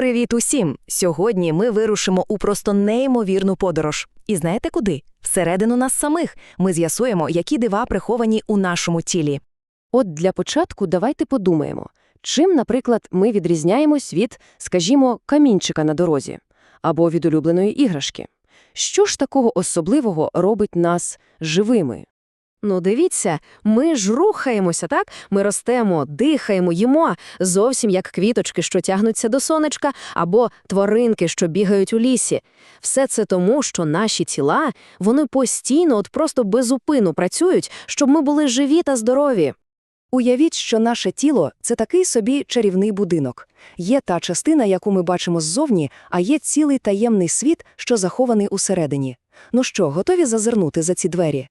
Привіт усім! Сьогодні ми вирушимо у просто неймовірну подорож. І знаєте куди? Всередину нас самих. Ми з'ясуємо, які дива приховані у нашому тілі. От для початку давайте подумаємо, чим, наприклад, ми відрізняємось від, скажімо, камінчика на дорозі або від улюбленої іграшки. Що ж такого особливого робить нас живими? Ну, дивіться, ми ж рухаємося, так? Ми ростемо, дихаємо, їмо, зовсім як квіточки, що тягнуться до сонечка, або тваринки, що бігають у лісі. Все це тому, що наші тіла, вони постійно, от просто безупину працюють, щоб ми були живі та здорові. Уявіть, що наше тіло – це такий собі чарівний будинок. Є та частина, яку ми бачимо ззовні, а є цілий таємний світ, що захований усередині. Ну що, готові зазирнути за ці двері?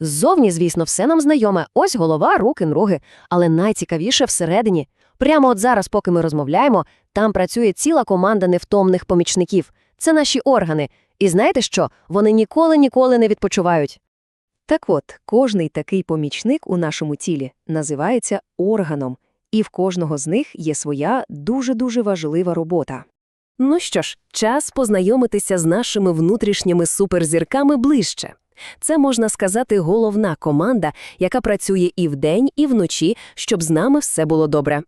Ззовні, звісно, все нам знайоме. Ось голова, руки, ноги. Але найцікавіше всередині. Прямо от зараз, поки ми розмовляємо, там працює ціла команда невтомних помічників. Це наші органи. І знаєте що? Вони ніколи-ніколи не відпочивають. Так от, кожний такий помічник у нашому тілі називається органом, і в кожного з них є своя дуже-дуже важлива робота. Ну що ж, час познайомитися з нашими внутрішніми суперзірками ближче. Це, можна сказати, головна команда, яка працює і вдень, і вночі, щоб з нами все було добре.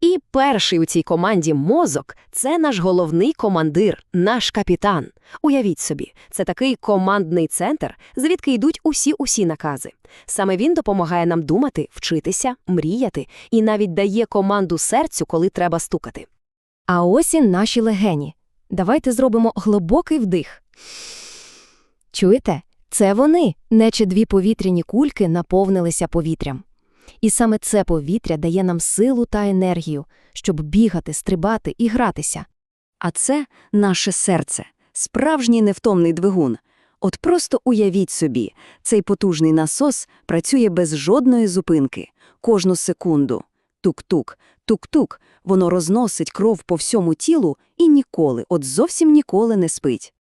І перший у цій команді мозок це наш головний командир, наш капітан. Уявіть собі, це такий командний центр, звідки йдуть усі-усі накази. Саме він допомагає нам думати, вчитися, мріяти і навіть дає команду серцю, коли треба стукати. А ось і наші легені. Давайте зробимо глибокий вдих. Чуєте? Це вони, наче дві повітряні кульки наповнилися повітрям. І саме це повітря дає нам силу та енергію, щоб бігати, стрибати і гратися. А це наше серце, справжній невтомний двигун. От просто уявіть собі, цей потужний насос працює без жодної зупинки, кожну секунду. Тук-тук, тук-тук, воно розносить кров по всьому тілу і ніколи, от зовсім ніколи не спить.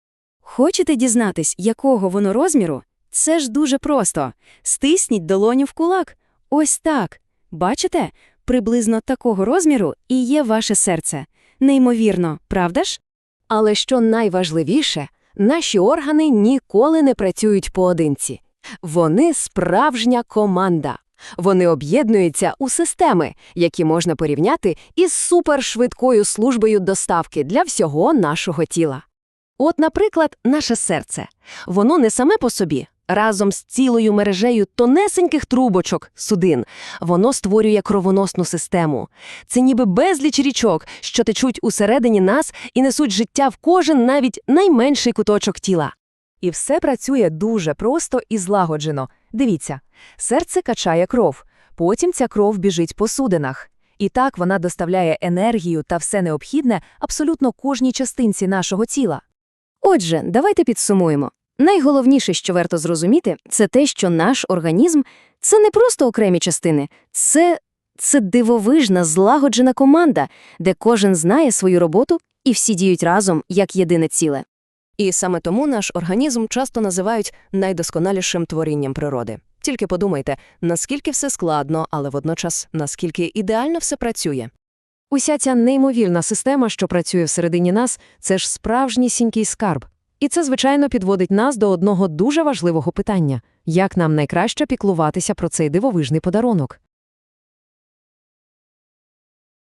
Хочете дізнатись, якого воно розміру? Це ж дуже просто. Стисніть долоню в кулак. Ось так. Бачите? Приблизно такого розміру і є ваше серце. Неймовірно, правда ж? Але що найважливіше, наші органи ніколи не працюють поодинці. Вони справжня команда. Вони об'єднуються у системи, які можна порівняти із супершвидкою службою доставки для всього нашого тіла. От, наприклад, наше серце. Воно не саме по собі, разом з цілою мережею тонесеньких трубочок, судин, воно створює кровоносну систему. Це ніби безліч річок, що течуть усередині нас і несуть життя в кожен навіть найменший куточок тіла. І все працює дуже просто і злагоджено. Дивіться, серце качає кров, потім ця кров біжить по судинах. І так вона доставляє енергію та все необхідне абсолютно кожній частинці нашого тіла. Отже, давайте підсумуємо. Найголовніше, що варто зрозуміти, це те, що наш організм – це не просто окремі частини, це, це дивовижна, злагоджена команда, де кожен знає свою роботу і всі діють разом як єдине ціле. І саме тому наш організм часто називають найдосконалішим творінням природи. Тільки подумайте, наскільки все складно, але водночас наскільки ідеально все працює. Уся ця неймовірна система, що працює всередині нас, це ж справжнісінький скарб. І це, звичайно, підводить нас до одного дуже важливого питання – як нам найкраще піклуватися про цей дивовижний подарунок?